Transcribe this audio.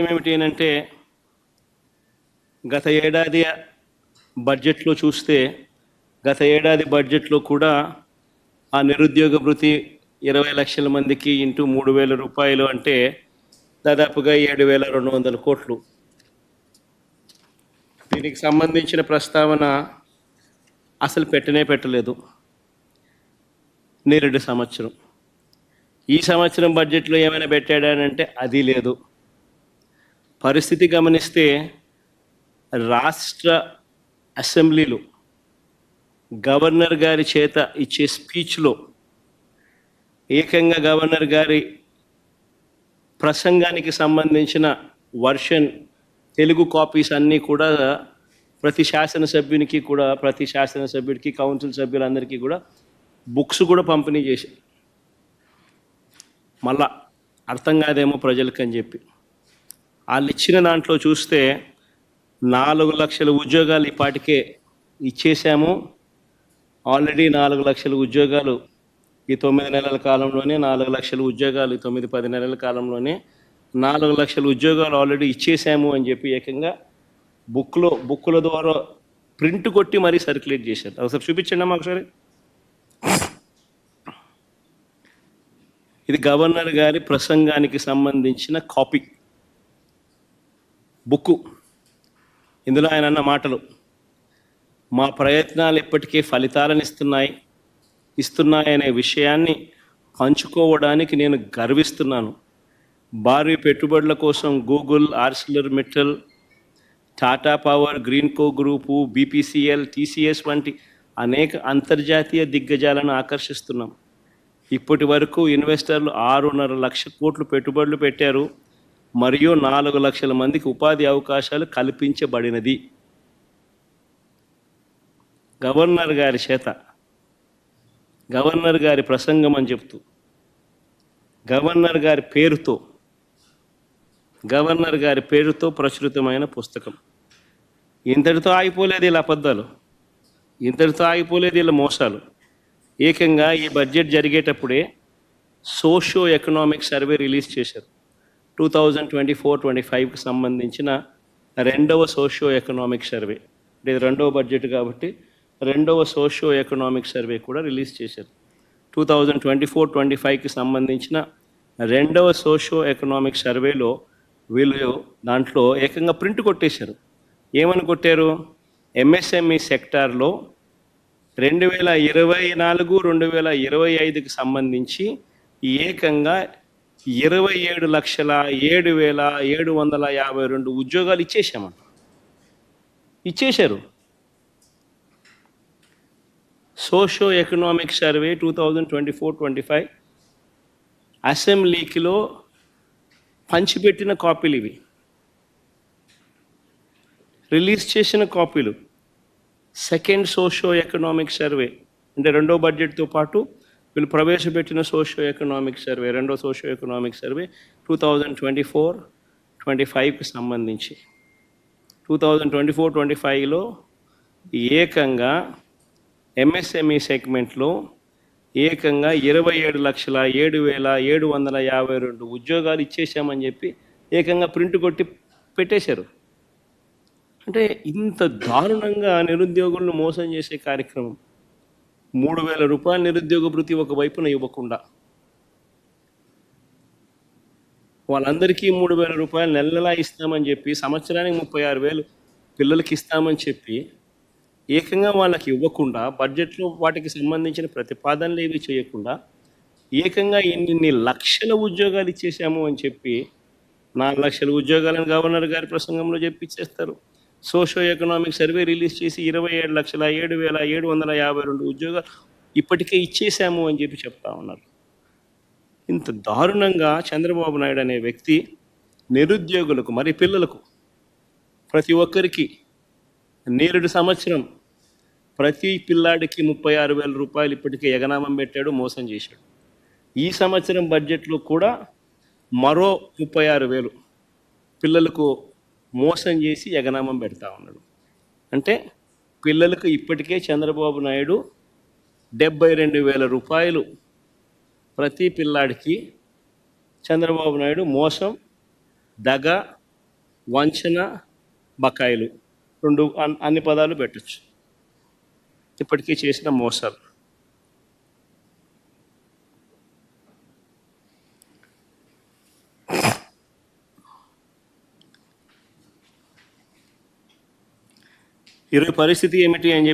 ఏమిటి అంటే గత ఏడాది బడ్జెట్లో చూస్తే గత ఏడాది బడ్జెట్లో కూడా ఆ నిరుద్యోగ భృతి ఇరవై లక్షల మందికి ఇంటూ మూడు వేల రూపాయలు అంటే దాదాపుగా ఏడు వేల రెండు వందల కోట్లు. దీనికి సంబంధించిన ప్రస్తావన అసలు పెట్టనే పెట్టలేదు. నేరేడు సంవత్సరం. ఈ సంవత్సరం బడ్జెట్లో ఏమైనా పెట్టాడానంటే అది లేదు. పరిస్థితి గమనిస్తే రాష్ట్ర అసెంబ్లీలో గవర్నర్ గారి చేత ఇచ్చే స్పీచ్లో ఏకంగా గవర్నర్ గారి ప్రసంగానికి సంబంధించిన వర్షన్ తెలుగు కాపీస్ అన్నీ కూడా ప్రతి శాసనసభ్యునికి కూడా ప్రతి శాసనసభ్యుడికి కౌన్సిల్ సభ్యులందరికీ కూడా బుక్స్ కూడా పంపిణీ చేశారు. మళ్ళా అర్థం కాదేమో ప్రజలకు అని చెప్పి. వాళ్ళు ఇచ్చిన దాంట్లో చూస్తే నాలుగు లక్షల ఉద్యోగాలు ఇప్పటికే ఇచ్చేసాము ఆల్రెడీ నాలుగు లక్షల ఉద్యోగాలు ఈ తొమ్మిది నెలల కాలంలోనే నాలుగు లక్షల ఉద్యోగాలు ఈ తొమ్మిది పది నెలల కాలంలోనే నాలుగు లక్షల ఉద్యోగాలు ఆల్రెడీ ఇచ్చేసాము అని చెప్పి ఏకంగా బుక్లో బుక్కుల ద్వారా ప్రింట్ కొట్టి మరీ సర్క్యులేట్ చేశారు. ఒకసారి చూపించండి అమ్మా ఒకసారి. ఇది గవర్నర్ గారి ప్రసంగానికి సంబంధించిన కాపీ. బుక్కు. ఇందులో ఆయన అన్న మాటలు మా ప్రయత్నాలు ఇప్పటికీ ఫలితాలను ఇస్తున్నాయి ఇస్తున్నాయనే విషయాన్ని పంచుకోవడానికి నేను గర్విస్తున్నాను. భారీ పెట్టుబడుల కోసం Google Arcelor Mittal Tata power Greenko group BPCL TCS వంటి అనేక అంతర్జాతీయ దిగ్గజాలను ఆకర్షిస్తున్నాం. ఇప్పటి వరకు ఇన్వెస్టర్లు ఆరున్నర లక్ష కోట్లు పెట్టుబడులు పెట్టారు. మరియు నాలుగు లక్షల మందికి ఉపాధి అవకాశాలు కల్పించబడినది. గవర్నర్ గారి చేత గవర్నర్ గారి ప్రసంగం అని చెప్తూ గవర్నర్ గారి పేరుతో గవర్నర్ గారి పేరుతో ప్రచురితమైన పుస్తకం. ఇంతటితో ఆగిపోలేదు ఇలా అబద్ధాలు. ఇంతటితో ఆగిపోలేదు ఇలా మోసాలు. ఏకంగా ఈ బడ్జెట్ జరిగేటప్పుడే సోషో ఎకనామిక్ సర్వే రిలీజ్ చేశారు. Two thousand twenty four twenty ఫైవ్కి సంబంధించిన రెండవ సోషియో ఎకనామిక్ సర్వే అంటే ఇది రెండవ బడ్జెట్ కాబట్టి రెండవ సోషియో ఎకనామిక్ సర్వే కూడా రిలీజ్ చేశారు. Two thousand twenty four twenty ఫైవ్కి సంబంధించిన రెండవ సోషియో ఎకనామిక్ సర్వేలో వీళ్ళు దాంట్లో ఏకంగా ప్రింట్ కొట్టేశారు. ఏమని కొట్టారు? ఎంఎస్ఎంఈ సెక్టార్లో రెండు వేల ఇరవై నాలుగు రెండు వేల ఇరవై ఐదుకి సంబంధించి ఏకంగా ఇరవై ఏడు లక్షల ఏడు వేల ఏడు వందల యాభై రెండు ఉద్యోగాలు ఇచ్చేసామంట ఇచ్చేశారు. Socio economic survey two thousand twenty four twenty five అసెంబ్లీకిలో పంచిపెట్టిన కాపీలు ఇవి. రిలీజ్ చేసిన కాపీలు. సెకండ్ సోషో ఎకనామిక్ సర్వే అంటే రెండో బడ్జెట్తో పాటు వీళ్ళు ప్రవేశపెట్టిన సోషియో ఎకనామిక్ సర్వే రెండో socio economic survey two thousand twenty four twenty ఫైవ్కి సంబంధించి. Two thousand twenty four twenty ఫైవ్లో ఏకంగా ఎంఎస్ఎంఈ సెగ్మెంట్లో ఏకంగా ఇరవై ఏడు లక్షల ఏడు వేల ఏడు వందల యాభై రెండు ఉద్యోగాలు ఇచ్చేసామని చెప్పి ఏకంగా ప్రింట్ కొట్టి పెట్టేశారు. అంటే ఇంత దారుణంగా నిరుద్యోగులను మోసం చేసే కార్యక్రమం. మూడు వేల రూపాయల నిరుద్యోగ భృతి ఒక వైపున ఇవ్వకుండా. వాళ్ళందరికీ మూడు వేల రూపాయలు నెల నెలా ఇస్తామని చెప్పి సంవత్సరానికి ముప్పై ఆరు వేలు పిల్లలకి ఇస్తామని చెప్పి ఏకంగా వాళ్ళకి ఇవ్వకుండా బడ్జెట్లో వాటికి సంబంధించిన ప్రతిపాదనలు ఏవి చేయకుండా ఏకంగా ఇన్ని లక్షల ఉద్యోగాలు ఇచ్చేసాము అని చెప్పి నాలుగు లక్షల ఉద్యోగాలను గవర్నర్ గారి ప్రసంగంలో చెప్పి ఇచ్చేస్తారు సోషో ఎకనామిక్ సర్వే రిలీజ్ చేసి ఇరవై ఏడు లక్షల ఏడు వేల ఏడు వందల యాభై రెండు ఉద్యోగాలు ఇప్పటికే ఇచ్చేసాము అని చెప్పి చెప్తా ఉన్నారు. ఇంత దారుణంగా చంద్రబాబు నాయుడు అనే వ్యక్తి నిరుద్యోగులకు మరి పిల్లలకు ప్రతి ఒక్కరికి నేరుడు సంవత్సరం ప్రతి పిల్లాడికి ముప్పై ఆరు వేల రూపాయలు ఇప్పటికే ఎగనామం పెట్టాడు మోసం చేశాడు. ఈ సంవత్సరం బడ్జెట్లో కూడా మరో ముప్పై ఆరు వేలు పిల్లలకు మోసం చేసి ఎగనామం పెడతా ఉన్నాడు. అంటే పిల్లలకు ఇప్పటికే చంద్రబాబు నాయుడు డెబ్బై రెండు వేల రూపాయలు ప్రతి పిల్లాడికి చంద్రబాబు నాయుడు మోసం దగ వంచన బకాయిలు రెండు అన్- అన్ని పదాలు పెట్టచ్చు. ఇప్పటికీ చేసిన మోసాలు. ఈరోజు పరిస్థితి ఏమిటి అని చెప్పి